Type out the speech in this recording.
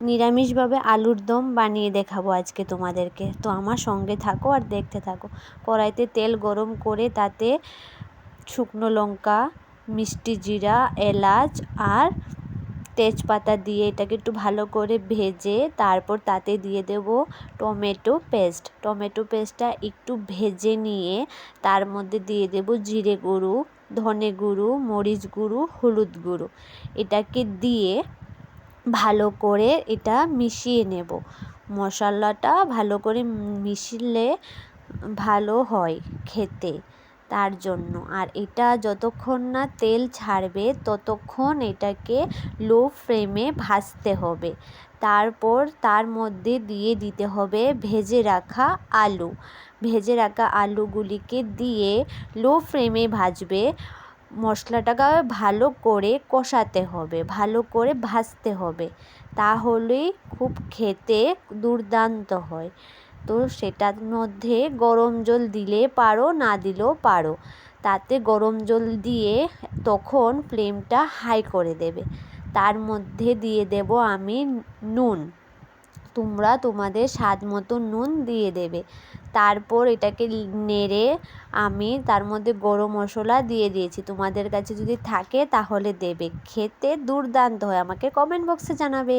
নিরামিষভাবে আলুর দম বানিয়ে দেখাবো আজকে তোমাদেরকে। তো আমার সঙ্গে থাকো আর দেখতে থাকো। কড়াইতে তেল গরম করে তাতে শুকনো লঙ্কা, মিষ্টি জিরা, এলাচ আর তেজপাতা দিয়ে এটাকে একটু ভালো করে ভেজে তারপর তাতে দিয়ে দেব টমেটো পেস্ট। টমেটো পেস্টটা একটু ভেজে নিয়ে তার মধ্যে দিয়ে দেব জিরে গুঁড়ো, ধনে গুঁড়ো, মরিচ গুঁড়ো, হলুদ গুঁড়ো। এটাকে দিয়ে ভালো করে এটা মিশিয়ে নেব। মশলাটা ভালো করে মিশিয়ে ভালো হয় খেতে, তার জন্য। আর এটা যতক্ষণ না তেল ছাড়বে, ততক্ষণ এটাকে লো ফ্লেমে ভাজতে হবে। তারপর তার মধ্যে দিয়ে দিতে হবে ভেজে রাখা আলু। ভেজে রাখা আলুগুলিকে দিয়ে লো ফ্লেমে ভাজবে। মশলাটাকে ভালো করে কষাতে হবে, ভালো করে ভাজতে হবে। তাহলেই খুব খেতে দুর্দান্ত হয়। তো সেটার মধ্যে গরম জল দিলে পারো, না দিলেও পারো। তাতে গরম জল দিয়ে তখন ফ্লেমটা হাই করে দেবে। তার মধ্যে দিয়ে দেব আমি নুন। তোমরা তোমাদের স্বাদ মতো নুন দিয়ে দেবে। তারপর এটাকে নেড়ে আমি তার মধ্যে গরম মশলা দিয়ে দিয়েছি। তোমাদের কাছে যদি থাকে তাহলে দেবে। খেতে দুর্দান্ত হয়। আমাকে কমেন্ট বক্সে জানাবে।